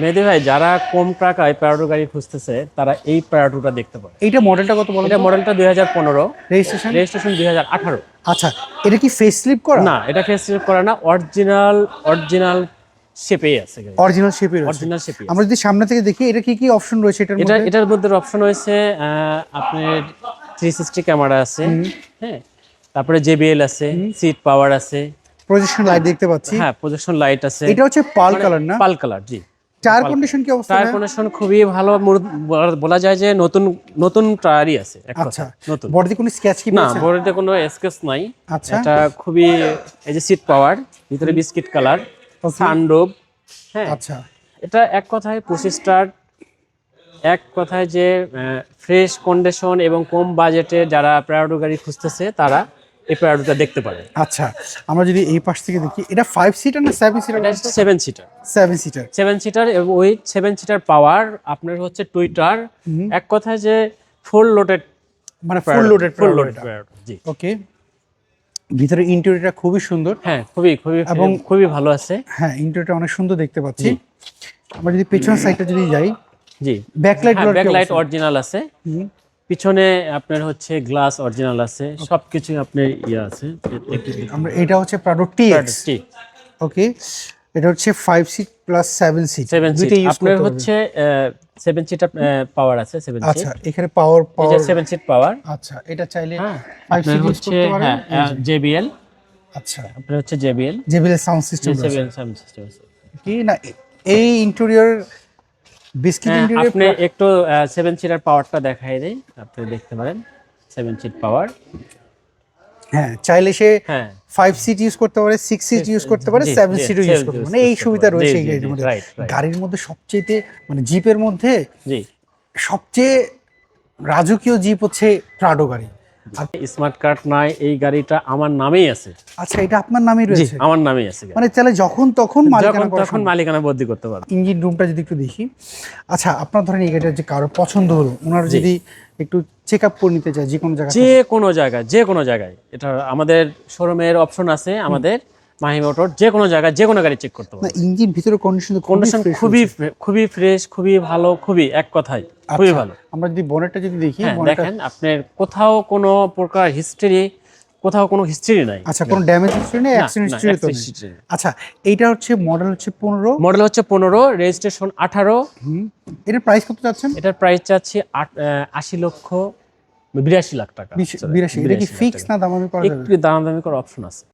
মেহেদি ভাই যারা কম টাকায় প্যারাডো গাড়ি খুঁজতেছে তারা এই প্যারাডোটা দেখতে পারে। এইটা মডেলটা কত বলো এটা মডেলটা দুই হাজার পনেরো। রেজিস্ট্রেশন রেজিস্ট্রেশন দুই হাজার আঠারো। আচ্ছা এটা কি ফেস স্লিপ করা? না এটা ফেস স্লিপ করে না অরিজিনাল অরিজিনাল শেপেই আছে অরিজিনাল আছে অরিজিনাল শেপে আমরা যদি সামনে থেকে দেখি এটা কি কি অপশন রয়েছে এটার এটা মধ্যে? এটার মধ্যে অপশন হয়েছে আপনার থ্রি সিক্সটি ক্যামেরা আছে হ্যাঁ? তারপরে জেবিএল আছে সিট পাওয়ার আছে। প্রজেকশন লাইট দেখতে পাচ্ছি। হ্যাঁ প্রজেকশন লাইট আছে। এটা হচ্ছে পাল কালার না? পাল কালার জি। টায়ার কন্ডিশন কি অবস্থা টায়ার কন্ডিশন খুবই ভালো। বলা- যায় যে নতুন নতুন টায়ারই আছে আচ্ছা। নতুন। বডিতে কোনো স্ক্র্যাচ কি না বডিতে কোনো স্কেচ নাই। আচ্ছা। এটা খুবই এই যে সিট পাওয়ার ভিতরে বিস্কিট কালার সানরুফ হ্যাঁ। আচ্ছা। এটা এক কথায় পঁচিশ স্টার এক কথায় যে ফ্রেশ কন্ডিশন এবং কম বাজেটে যারা প্রায়োডো গাড়ি খুঁজতেছে তারা এই প্রায়োডোটা দেখতে পারে আচ্ছা আমরা যদি এই পাশ থেকে দেখি এটা ফাইভ সিটার না seven seater seven seater seven seater seven seater এবং ওই সেভেন সিটার পাওয়ার আপনার হচ্ছে টুইটার এক কথায় যে ফুল লোডেড মানে ফুল লোডেড ফুল লোডেড জি। ওকে ভিতরে ইন্টেরিয়রটা খুবই সুন্দর। হ্যাঁ খুবই খুবই এবং খুবই ভালো আছে। হ্যাঁ ইন্টেরিয়রটা অনেক সুন্দর দেখতে পাচ্ছি। আমরা যদি পেছন সাইডটা যদি যাই জি। ব্যাকলাইট ব্যাকলাইট অরিজিনাল আছে। পিছনে আপনার হচ্ছে গ্লাস অরিজিনাল আছে সবকিছু আপনার ইয়ে আছে। আমরা এটা হচ্ছে প্রাডো টিএক্স ওকে এটা হচ্ছে five seat plus seven seat seven seat আপনার হচ্ছে সেভেন সিট পাওয়ার আছে সেভেন সিট আচ্ছা এখানে পাওয়ার পাওয়ার সেভেন সিট পাওয়ার আচ্ছা এটা চাইলে হ্যাঁ ফাইভ আপনার সিট ইউজ হচ্ছে করতে পারেন। হ্যাঁ জেবিএল আচ্ছা। আপনার হচ্ছে JBL JBL sound system seven sound system আছে। কি না এই ইন্টেরিয়র বিস্কিট হ্যাঁ, আপনি একটু সেভেন সিটার পাওয়ারটা দেখাই দেই। আপনি দেখতে পারেন সেভেন সিট পাওয়ার হ্যাঁ চাইলে সে ফাইভ সিট ইউজ করতে পারে সিক্স সিট ইউজ করতে পারে সেভেন জি, সিটও ইউজ করতে মানে এই সুবিধা রয়েছে এই গাড়ির মধ্যে. গাড়ির মধ্যে সবচেয়ে মানে জিপের মধ্যে সবচেয়ে রাজকীয় জিপ হচ্ছে প্রাডো গাড়ি। স্মার্ট কার্ড নাই এই গাড়িটা আমার নামেই আছে। আচ্ছা এটা আপনার নামেই রয়েছে? আমার নামেই আছে মানে তাহলে যখন তখন মালিকানা তখন মালিকানা বদলি করতে পারবে। ইঞ্জিন রুমটা যদি একটু দেখি। আচ্ছা আপনার ধরেন এই গাড়িটা যে কারও পছন্দ হলো ওনার যদি একটু চেক আপ করে নিতে চায় যে কোনো জায়গায় যে কোনো জায়গায় যে কোনো জায়গায়। এটা আমাদের শোরুমের অপশন আছে আমাদের। মাহি মোটর যে কোনো জায়গায় যে কোনো গাড়ি চেক করতে পারব ইঞ্জিন ভিতরে কন্ডিশন কন্ডিশন খুবই খুবই ফ্রেশ খুবই ভালো খুবই এক কথায় খুবই ভালো। আমরা যদি বনেটটা যদি দেখি হ্যাঁ দেখেন আপনার কোথাও কোনো প্রকার হিস্ট্রি কোথাও কোনো হিস্ট্রি নাই। আচ্ছা কোনো ড্যামেজ হিস্ট্রি নেই অ্যাক্সিডেন্ট হিস্ট্রি তো নেই। আচ্ছা এইটা হচ্ছে মডেল হচ্ছে পনেরো। মডেল হচ্ছে পনেরো রেজিস্ট্রেশন আঠারো। হুম এটার প্রাইস কত চাচ্ছেন? এটার প্রাইস চাচ্ছি আট- আহ, আশি লক্ষ বিরাশি লাখ টাকা। বিশ- বিরাশি এটা কি ফিক্স না দামামি করা যাবে? একটু দামাদামি করার অপশন আছে।